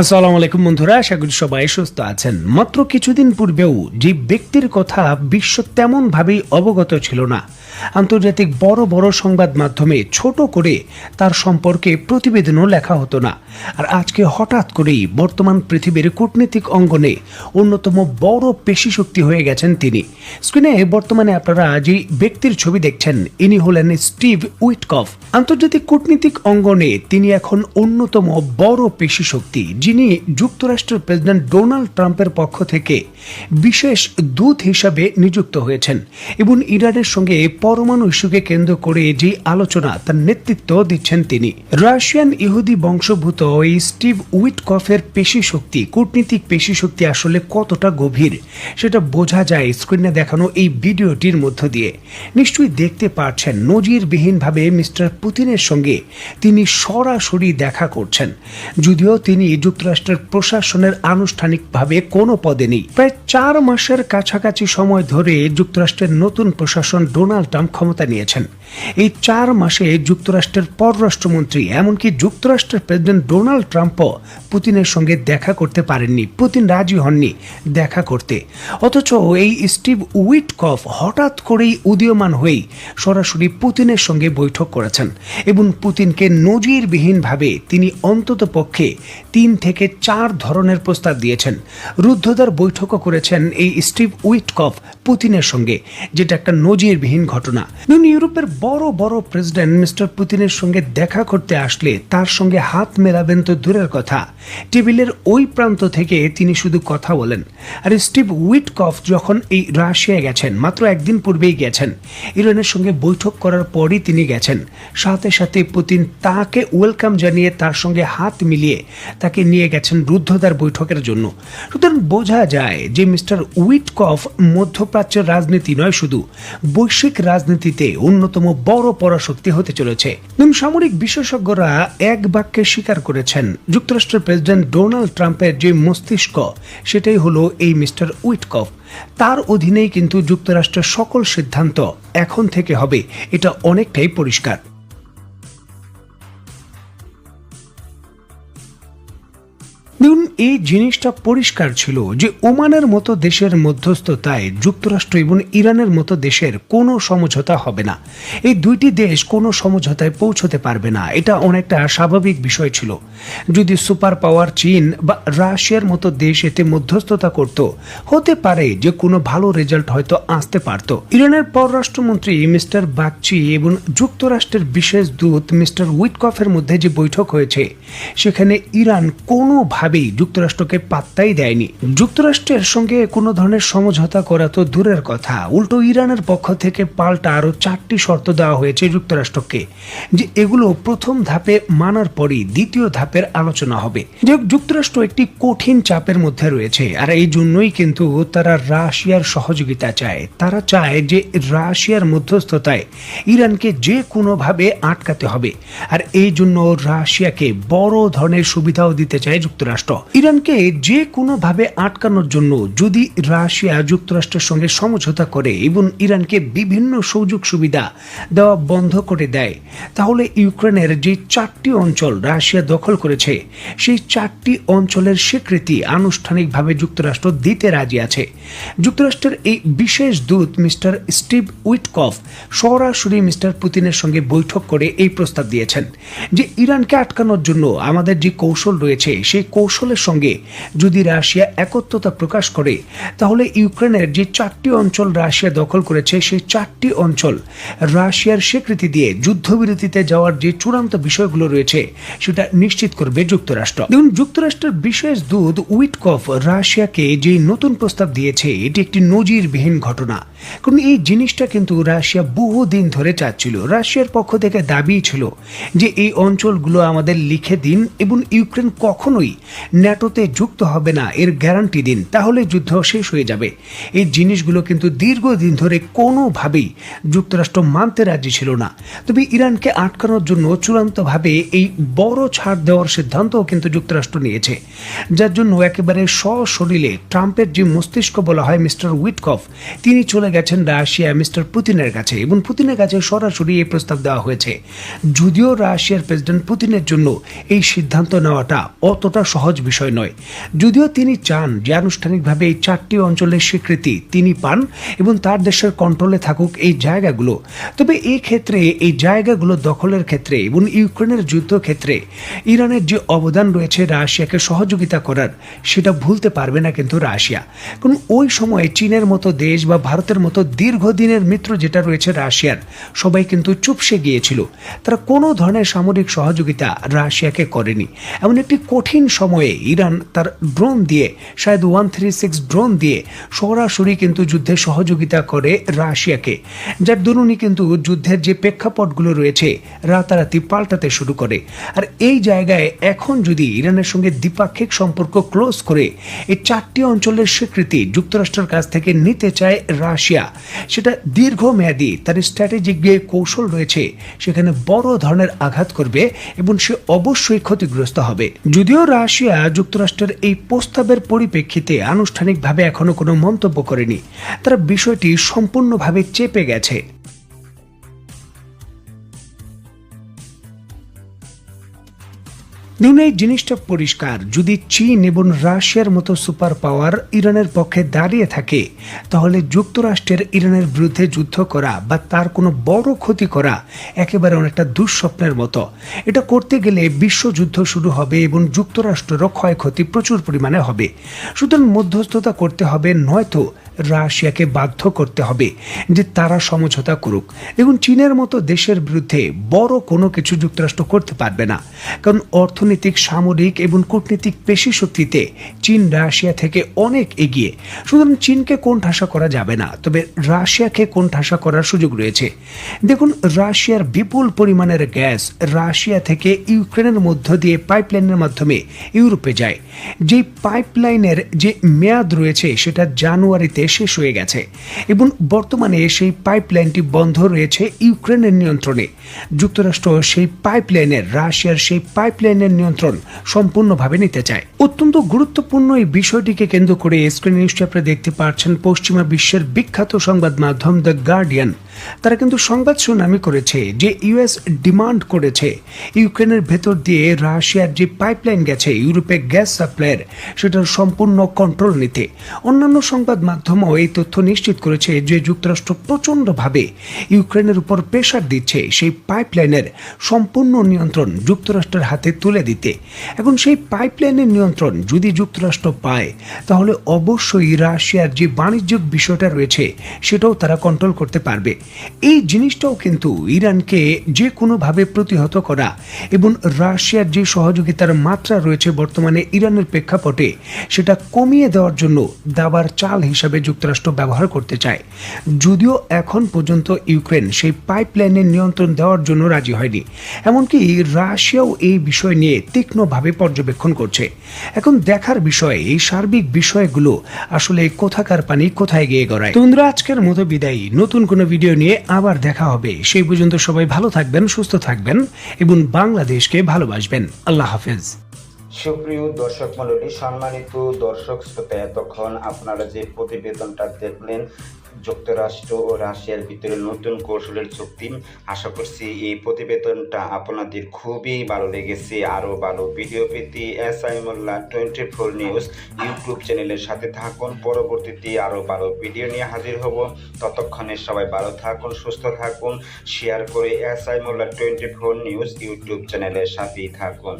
আসসালামু আলাইকুম বন্ধুরা, আশা করি সবাই সুস্থ আছেন। মাত্র কিছুদিন পূর্বেও যে ব্যক্তির কথা বিশ্ব তেমন ভাবেই অবগত ছিল না। আন্তর্জাতিক বড় বড় সংবাদ মাধ্যমে ছোট করে তার সম্পর্কে প্রতিবেদনও লেখা হতো না। আর আজকে হঠাৎ করেই বর্তমান পৃথিবীর কূটনীতিক অঙ্গনে অন্যতম বড় পেশি শক্তি হয়ে গেছেন তিনি। স্ক্রিনে বর্তমানে আপনারা যে ব্যক্তির ছবি দেখছেন, ইনি হলেন স্টিভ উইটকফ। আন্তর্জাতিক কূটনীতিক অঙ্গনে তিনি এখন অন্যতম বড় পেশি শক্তি যিনি যুক্তরাষ্ট্রের প্রেসিডেন্ট ডোনাল্ড ট্রাম্পের পক্ষ থেকে বিশেষ দূত হিসাবে নিযুক্ত হয়েছেন এবং ইরানের সঙ্গে পরমাণু ইস্যুকে কেন্দ্র করে যে আলোচনা তার নেতৃত্ব দিচ্ছেন তিনি। রাশিয়ান ইহুদি বংশভূত এই স্টিভ উইটকফের পেশি শক্তি কূটনীতিক পেশি শক্তি আসলে কতটা গভীর, সেটা বোঝা যায় স্ক্রিনে দেখানো এই ভিডিওটির মধ্য দিয়ে। নিশ্চয়ই দেখতে পাচ্ছেন নজিরবিহীনভাবে মিস্টার পুতিনের সঙ্গে তিনি সরাসরি দেখা করছেন। যদিও তিনি যুক্তরাষ্ট্রের প্রশাসনের আনুষ্ঠানিকভাবে কোনো পদে নেই। প্রায় চার মাসের কাছাকাছি সময় ধরে যুক্তরাষ্ট্রের নতুন প্রশাসন ডোনাল্ড ট্রাম্প ক্ষমতা নিয়েছেন। এই চার মাসে যুক্তরাষ্ট্রের পররাষ্ট্রমন্ত্রী এমনকি যুক্তরাষ্ট্রের প্রেসিডেন্ট ডোনাল্ড ট্রাম্পও পুতিনের সঙ্গে দেখা করতে পারেননি। পুতিন রাজি হননি দেখা করতে। অথচ এই স্টিভ উইটকফ হঠাৎ করেই উদীয়মান হয়েই সরাসরি পুতিনের সঙ্গে বৈঠক করেছেন এবং পুতিনকে নজিরবিহীনভাবে তিনি অন্তত পক্ষে তিন থেকে চার ধরনের প্রস্তাব দিয়েছেন। রুদ্ধদ্বার বৈঠকও করেছেন এই স্টিভ উইটকফ পুতিনের সঙ্গে, যেটা একটা নজিরবিহীন ঘটনা। নুন ইউরোপের বড় বড় প্রেসিডেন্ট মিস্টার পুতিনের সঙ্গে দেখা করতে আসলে তার সঙ্গে হাত মেলাবেন তো দূরের কথা। টেবিলের ওই প্রান্ত থেকে তিনি শুধু কথা বলেন। আর স্টিভ উইটকফ যখন এই রাশিয়ায় গেছেন, মাত্র একদিন পূর্বেই গেছেন, ইরানের সঙ্গে বৈঠক করার পরই তিনি গেছেন। সাথে সাথে পুতিন তাকে ওয়েলকাম জানিয়ে তার সঙ্গে হাত মিলিয়ে তাকে নিয়ে গেছেন রুদ্ধদ্বার বৈঠকের জন্য। সুতরাং বোঝা যায় যে মিস্টার উইটকফ মধ্যপ্রাচ্যের রাজনীতি নয় শুধু, বৈশ্বিক রাজনীতিতে অন্যতম বড় পরাশক্তি হতে চলেছে। সামরিক বিশেষজ্ঞরা এক বাক্যে স্বীকার করেছেন, যুক্তরাষ্ট্রের প্রেসিডেন্ট ডোনাল্ড ট্রাম্পের যে মস্তিষ্ক, সেটাই হলো এই মিস্টার উইটকফ। তার অধীনেই কিন্তু যুক্তরাষ্ট্রের সকল সিদ্ধান্ত এখন থেকে হবে, এটা অনেকটাই পরিষ্কার। দেখুন, এই জিনিসটা পরিষ্কার ছিল যে ওমানের মতো দেশের মধ্যস্থতায় যুক্তরাষ্ট্র এবং ইরানের মতো দেশের কোনো সমঝোতা হবে না। এই দুইটি দেশ কোনো সমঝোতায় পৌঁছতে পারবে না। এটা অনেকটা স্বাভাবিক বিষয় ছিল। যদি সুপার পাওয়ার চীন বা রাশিয়ার মতো দেশ এতে মধ্যস্থতা করত, হতে পারে যে কোনো ভালো রেজাল্ট হয়তো আসতে পারত। ইরানের পররাষ্ট্রমন্ত্রী মিস্টার বাগচি এবং যুক্তরাষ্ট্রের বিশেষ দূত মিস্টার উইটকফের মধ্যে যে বৈঠক হয়েছে, সেখানে ইরান কোনোভাবেই যুক্তরাষ্ট্রকে পাত্তাই দেয়নি। যুক্তরাষ্ট্রের সঙ্গে কোনো ধরনের সমঝোতা করা তো দূরের কথা। উল্টো ইরানের পক্ষ থেকে পাল্টা আরও চারটি শর্ত দেওয়া হয়েছে যুক্তরাষ্ট্রকে, যে এগুলো প্রথম ধাপে মানার পরই দ্বিতীয় ধাপের আলোচনা হবে। যে যুক্তরাষ্ট্র একটি কঠিন চাপের মধ্যে রয়েছে, আর এই জন্যই কিন্তু তারা রাশিয়ার সহযোগিতা চায়। তারা চায় যে রাশিয়ার মধ্যস্থতায় ইরানকে যে কোনোভাবে আটকাতে হবে, আর এই জন্য রাশিয়াকে বড় ধরনের সুবিধাও দিতে চায় যুক্তরাষ্ট্র। ইরানকে যে কোনোভাবে আটকানোর জন্য যদি রাশিয়া যুক্তরাষ্ট্রের সঙ্গে সমঝোতা করে এবং ইরানকে বিভিন্ন সুযোগ সুবিধা দেওয়া বন্ধ করে দেয়, তাহলে ইউক্রেনের যে চারটি অঞ্চল রাশিয়া দখল করেছে, সেই চারটি অঞ্চলের স্বীকৃতি আনুষ্ঠানিকভাবে যুক্তরাষ্ট্র দিতে রাজি আছে। যুক্তরাষ্ট্রের এই বিশেষ দূত মিস্টার স্টিভ উইটকফ সরাসরি মিস্টার পুতিনের সঙ্গে বৈঠক করে এই প্রস্তাব দিয়েছেন যে, ইরানকে আটকানোর জন্য আমাদের যে কৌশল রয়েছে, সেই কৌশলের সঙ্গে যদি রাশিয়া একত্রতা প্রকাশ করে, তাহলে ইউক্রেনের যে চারটি অঞ্চল রাশিয়া দখল করেছে, সেই চারটি অঞ্চল রাশিয়ার স্বীকৃতি দিয়ে যুদ্ধবিরতিতে যাওয়ার যে চূড়ান্ত বিষয়গুলো রয়েছে, সেটা নিশ্চিত করবে যুক্তরাষ্ট্র। দেখুন, যুক্তরাষ্ট্রের বিশেষ দূত উইটকফ রাশিয়াকে যে নতুন প্রস্তাব দিয়েছে, এটি একটি নজিরবিহীন ঘটনা। কারণ এই জিনিসটা কিন্তু রাশিয়া বহুদিন ধরে চাচ্ছিল। রাশিয়ার পক্ষ থেকে দাবি ছিল যে, এই অঞ্চলগুলো আমাদের লিখে দিন এবং ইউক্রেন কখনোই ন্যাটোতে যুক্ত হবে না, এর গ্যারান্টি দিন, তাহলে যুদ্ধ শেষ হয়ে যাবে। এই জিনিসগুলো কিন্তু দীর্ঘদিন ধরে কোনোভাবেই যুক্তরাষ্ট্র মানতে রাজি ছিল না। তবে ইরানকে আটকানোর জন্য চূড়ান্তভাবে এই বড় ছাড় দেওয়ার সিদ্ধান্তও কিন্তু যুক্তরাষ্ট্র নিয়েছে। যার জন্য একেবারে সশরীরে ট্রাম্পের যে মস্তিষ্ক বলা হয় মিস্টার উইটকফ, তিনি চলে গেছেন রাশিয়া মিস্টার পুতিনের কাছে এবং পুতিনের কাছে সরাসরি এই প্রস্তাব দেওয়া হয়েছে। যদিও রাশিয়ার প্রেসিডেন্ট পুতিনের জন্য এই সিদ্ধান্ত নেওয়াটা অতটা সহজ সহজ বিষয় নয়। যদিও তিনি চান যে আনুষ্ঠানিকভাবে এই চারটি অঞ্চলের স্বীকৃতি তিনি পান এবং তার দেশের কন্ট্রোলে থাকুক এই জায়গাগুলো। তবে এই ক্ষেত্রে এই জায়গাগুলো দখলের ক্ষেত্রে এবং ইউক্রেনের যুদ্ধ ক্ষেত্রে ইরানের যে অবদান রয়েছে রাশিয়াকে সহযোগিতা করার, সেটা ভুলতে পারবে না কিন্তু রাশিয়া। কারণ ওই সময়ে চীনের মতো দেশ বা ভারতের মতো দীর্ঘদিনের মিত্র যেটা রয়েছে রাশিয়ার, সবাই কিন্তু চুপসে গিয়েছিল। তারা কোনো ধরনের সামরিক সহযোগিতা রাশিয়াকে করেনি। এমন একটি কঠিন সময়ে ইরান তার ড্রোন দিয়ে শায়দ ওয়ান থ্রি সিক্স ড্রোন দিয়ে সরাসরি কিন্তু যুদ্ধে সহযোগিতা করে রাশিয়াকে। যার দরুনই কিন্তু যুদ্ধের যে প্রেক্ষাপটগুলো রয়েছে, রাতারাতি পাল্টাতে শুরু করে। আর এই জায়গায় এখন যদি ইরানের সঙ্গে দ্বিপাক্ষিক সম্পর্ক ক্লোজ করে, এই চারটি অঞ্চলের স্বীকৃতি যুক্তরাষ্ট্রের কাছ থেকে নিতে চায় রাশিয়া। সেটা দীর্ঘমেয়াদী তার স্ট্র্যাটেজিক যে কৌশল রয়েছে, সেখানে বড় ধরনের আঘাত করবে এবং সে অবশ্যই ক্ষতিগ্রস্ত হবে। যদিও রাশিয়া যুক্তরাষ্ট্রের এই প্রস্তাবের পরিপ্রেক্ষিতে আনুষ্ঠানিকভাবে এখনও কোনো মন্তব্য করেনি। তারা বিষয়টি সম্পূর্ণভাবে চেপে গেছে। দেখুন এই জিনিসটা পরিষ্কার। যদি চীন এবং রাশিয়ার মতো সুপার পাওয়ার ইরানের পক্ষে দাঁড়িয়ে থাকে, তাহলে যুক্তরাষ্ট্রের ইরানের বিরুদ্ধে যুদ্ধ করা বা তার কোনো বড় ক্ষতি করা একেবারে অনেকটা দুঃস্বপ্নের মতো। এটা করতে গেলে বিশ্বযুদ্ধ শুরু হবে এবং যুক্তরাষ্ট্রেরও ক্ষয়ক্ষতি প্রচুর পরিমাণে হবে। সুতরাং মধ্যস্থতা করতে হবে, নয়তো রাশিয়াকে বাধ্য করতে হবে যে তারা সমঝোতা করুক। দেখুন, চীনের মতো দেশের বিরুদ্ধে বড় কোনো কিছু যুক্তরাষ্ট্র করতে পারবে না। কারণ অর্থনৈতিক, সামরিক এবং কূটনীতিক পেশি শক্তিতে চীন রাশিয়া থেকে অনেক এগিয়ে। সুতরাং চীনকে কোণঠাসা করা যাবে না, তবে রাশিয়াকে কোণঠাসা করার সুযোগ রয়েছে। দেখুন, রাশিয়ার বিপুল পরিমাণের গ্যাস রাশিয়া থেকে ইউক্রেনের মধ্য দিয়ে পাইপলাইনের মাধ্যমে ইউরোপে যায়। যেই পাইপলাইনের যে মেয়াদ রয়েছে, সেটা জানুয়ারিতে শেষ হয়ে গেছে। এবং বর্তমানে সেই পাইপলাইনটি বন্ধ রয়েছে ইউক্রেনের নিয়ন্ত্রণে। যুক্তরাষ্ট্র সেই পাইপলাইনের রাশিয়ার সেই পাইপলাইনের নিয়ন্ত্রণ সম্পূর্ণভাবে নিতে চায়। অত্যন্ত গুরুত্বপূর্ণ এই বিষয়টিকে কেন্দ্র করে স্ক্রিন আপনারা দেখতে পাচ্ছেন পশ্চিমা বিশ্বের বিখ্যাত সংবাদ মাধ্যম দ্য গার্ডিয়ান তারা কিন্তু সংবাদ সুনামি করেছে যে ইউএস ডিমান্ড করেছে ইউক্রেনের ভেতর দিয়ে রাশিয়ার যে পাইপলাইন গেছে, ইউরোপে গ্যাস সাপ্লাইয়ের, সেটার সম্পূর্ণ কন্ট্রোল নিতে। অন্যান্য সংবাদ মাধ্যমও এই তথ্য নিশ্চিত করেছে যে যুক্তরাষ্ট্র প্রচণ্ডভাবে ইউক্রেনের উপর প্রেশার দিচ্ছে সেই পাইপলাইনের সম্পূর্ণ নিয়ন্ত্রণ যুক্তরাষ্ট্রের হাতে তুলে দিতে। এখন সেই পাইপলাইনের নিয়ন্ত্রণ যদি যুক্তরাষ্ট্র পায়, তাহলে অবশ্যই রাশিয়ার যে বাণিজ্যিক বিষয়টা রয়েছে, সেটাও তারা কন্ট্রোল করতে পারবে। এই জিনিসটাও কিন্তু ইরানকে যে কোনোভাবে প্রতিহত করা এবং রাশিয়ার যে সহযোগিতার মাত্রা রয়েছে বর্তমানে ইরানের প্রেক্ষাপটে, সেটা কমিয়ে দেওয়ার জন্য দাবার চাল হিসাবে যুক্তরাষ্ট্র ব্যবহার করতে চায়। যদিও এখন পর্যন্ত ইউক্রেন সেই পাইপলাইনের নিয়ন্ত্রণ দেওয়ার জন্য রাজি হয়নি। এমনকি রাশিয়াও এই বিষয় নিয়ে তীক্ষ্ণভাবে পর্যবেক্ষণ করছে। এখন দেখার বিষয়, এই সার্বিক বিষয়গুলো আসলে কোথাকার পানি কোথায় গিয়ে গড়ায়। তোমরা আজকের মতো বিদায়ী। নতুন কোনো ভিডিও নিয়ে আবার দেখা হবে। সেই পর্যন্ত সবাই ভালো থাকবেন, সুস্থ থাকবেন এবং বাংলাদেশকে ভালোবাসবেন। আল্লাহ হাফেজ। সুপ্রিয় দর্শক মণ্ডলী, সম্মানিত দর্শক শ্রোতা, এতক্ষণ আপনারা যে প্রতিবেদনটা দেখলেন যুক্তরাষ্ট্র ও রাশিয়ার ভিতরে নতুন কৌশলের চুক্তি। আশা করছি এই প্রতিবেদনটা আপনাদের খুবই ভালো লেগেছে। আরও ভালো ভিডিও পেতে S I Molla twenty four news YouTube চ্যানেলের সাথে থাকুন। পরবর্তীতে আরও ভালো ভিডিও নিয়ে হাজির হব। ততক্ষণে সবাই ভালো থাকুন, সুস্থ থাকুন। শেয়ার করে S I Molla twenty four news YouTube চ্যানেলের সাথেই থাকুন।